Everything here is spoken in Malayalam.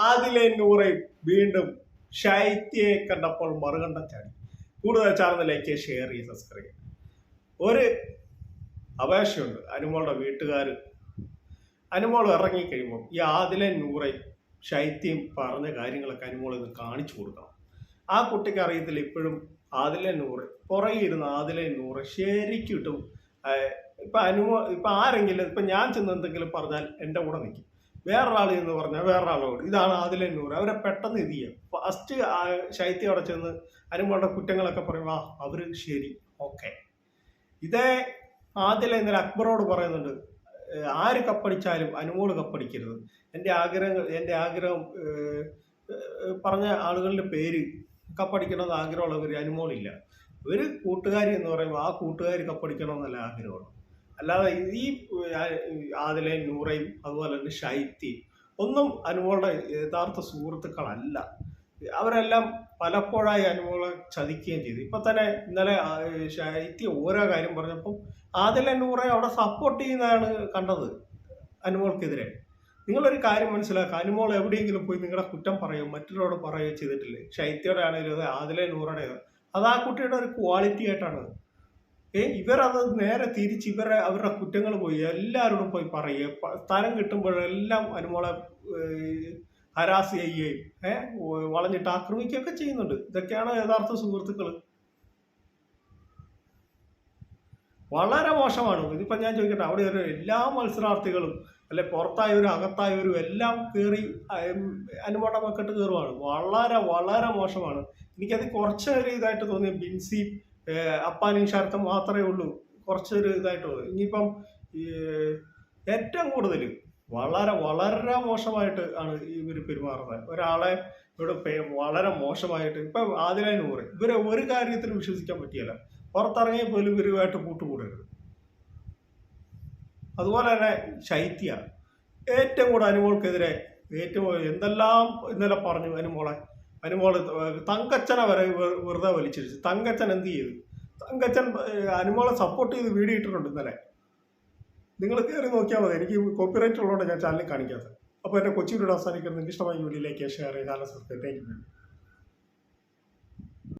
ആദിലെ നൂറെ വീണ്ടും ശൈത്യയെ കണ്ടപ്പോൾ മറുകണ്ട ചാടി. കൂടുതൽ ചാനലിലേക്ക് ഷെയർ ചെയ്ത് സബ്സ്ക്രൈബ് ചെയ്യുക ഒരു അപേക്ഷയുണ്ട്. അനുമോളുടെ വീട്ടുകാർ അനുമോൾ ഇറങ്ങിക്കഴിയുമ്പോൾ ഈ ആദിലെ നൂറെ ശൈത്യം പറഞ്ഞ കാര്യങ്ങളൊക്കെ അനുമോൾ ഇന്ന് കാണിച്ചു കൊടുക്കണം. ആ കുട്ടിക്ക് അറിയത്തില്ല ഇപ്പോഴും ആദിലെ നൂറ് പുറകെ ഇരുന്ന് ആദിലെ നൂറ് ശരിക്കും ഇട്ടും. ഇപ്പൊ അനുമോ ഇപ്പൊ ആരെങ്കിലും ഇപ്പൊ ഞാൻ ചെന്ന് എന്തെങ്കിലും പറഞ്ഞാൽ എന്റെ കൂടെ നിൽക്കും വേറൊരാൾ എന്ന് പറഞ്ഞാൽ വേറൊരാളോട്. ഇതാണ് ആദിലെ നൂറ്. അവരെ പെട്ടെന്ന് ഇത് ചെയ്യാം. ഫസ്റ്റ് ശൈത്യം അവിടെ ചെന്ന് അനുമോളുടെ കുറ്റങ്ങളൊക്കെ പറയുമ്പോൾ ആ അവർ ശരി ഓക്കെ. ഇതേ ആദിലെ ഇന്നലെ അക്ബറോട് പറയുന്നുണ്ട് ആര് കപ്പടിച്ചാലും അനുമോൾ കപ്പടിക്കരുത്. എന്റെ ആഗ്രഹങ്ങൾ എന്റെ ആഗ്രഹം പറഞ്ഞ ആളുകളുടെ പേര് കപ്പടിക്കണമെന്ന് ആഗ്രഹമുള്ളവർ അനുമോളില്ല. ഒരു കൂട്ടുകാരി എന്ന് പറയുമ്പോൾ ആ കൂട്ടുകാരി കപ്പടിക്കണമെന്നല്ല ആഗ്രഹമാണ് അല്ലാതെ ഈ ആദിലെ നൂറയും അതുപോലെ തന്നെ ഷൈത്തി ഒന്നും അനുമോളുടെ യഥാർത്ഥ സുഹൃത്തുക്കളല്ല. അവരെല്ലാം പലപ്പോഴായി അനുമോളെ ചതിക്കുകയും ചെയ്തു. ഇപ്പൊ തന്നെ ഇന്നലെ ശൈത്യ ഓരോ കാര്യം പറഞ്ഞപ്പോൾ ആദിലെ നൂറെ അവിടെ സപ്പോർട്ട് ചെയ്യുന്നതാണ് കണ്ടത് അനുമോൾക്കെതിരെ. നിങ്ങളൊരു കാര്യം മനസ്സിലാക്കുക. അനുമോൾ എവിടെയെങ്കിലും പോയി നിങ്ങളുടെ കുറ്റം പറയും മറ്റുള്ളവരോട് പറയുകയോ ചെയ്തിട്ടില്ലേ? ശൈത്യയുടെ ആണെങ്കിലും അത് ആദിലെ നൂറുടെ അത് ആ കുട്ടിയുടെ ഒരു ക്വാളിറ്റി ആയിട്ടാണ് ഏ ഇവരത് നേരെ തിരിച്ച് ഇവരെ അവരുടെ കുറ്റങ്ങൾ പോയി. എല്ലാവരോടും പോയി പറയുക. സ്ഥലം കിട്ടുമ്പോഴെല്ലാം അനുമോളെ ഹരാസ് ചെയ്യുകയും ഏഹ് വളഞ്ഞിട്ട് ആക്രമിക്കുകയൊക്കെ ചെയ്യുന്നുണ്ട്. ഇതൊക്കെയാണ് യഥാർത്ഥ സുഹൃത്തുക്കൾ. വളരെ മോശമാണ്. ഇതിപ്പോ ഞാൻ ചോദിക്കട്ടെ അവിടെ ഒരു എല്ലാ മത്സരാർത്ഥികളും അല്ലെ പുറത്തായവരും അകത്തായവരും എല്ലാം കയറി അനുമോട്ട മക്കട്ട് കയറുവാണ് വളരെ വളരെ മോശമാണ്. എനിക്കത് കുറച്ചൊരു ഇതായിട്ട് തോന്നിയ ബിൻസി അപ്പാനും ശരത്തും മാത്രമേ ഉള്ളൂ. കുറച്ചൊരു ഇതായിട്ടുള്ളൂ. ഇനിയിപ്പം ഏറ്റവും കൂടുതൽ വളരെ വളരെ മോശമായിട്ട് ആണ് ഇവർ പെരുമാറുന്നത്. ഒരാളെ ഇവിടെ വളരെ മോശമായിട്ട് ഇപ്പം ആദ്യമായി നൂറ് ഇവരെ ഒരു കാര്യത്തിലും വിശ്വസിക്കാൻ പറ്റിയല്ല. പുറത്തിറങ്ങിയ പോലും ഇവരുമായിട്ട് കൂട്ടുകൂടരുത്. അതുപോലെ തന്നെ ശൈത്യ ഏറ്റവും കൂടുതൽ അനുമോൾക്കെതിരെ ഏറ്റവും എന്തെല്ലാം ഇന്നലെ പറഞ്ഞു അനുമോളെ? അനുമോൾ തങ്കച്ചനെ വരെ വെറുതെ വലിച്ചിരിച്ചു തങ്കച്ചൻ എന്ത് ചെയ്തു? തങ്കച്ചൻ അനുമോളെ സപ്പോർട്ട് ചെയ്ത് വീഡിയോ ഇട്ടിട്ടുണ്ട് ഇന്നലെ. നിങ്ങൾ കയറി നോക്കിയാൽ മതി. എനിക്ക് കോപ്പിറൈറ്റ് ഉള്ളതുകൊണ്ട് ഞാൻ ചാനലിൽ കാണിക്കാത്തത് അപ്പോൾ എന്റെ കൊച്ചി വീഡിയോ അവസാനിക്കുന്നത് നിങ്ങൾക്ക് ഇഷ്ടമായി വീഡിയോയിലേക്ക് ഷെയർ ചെയ്താലും സബ്സ്ക്രൈബ് താങ്ക് യു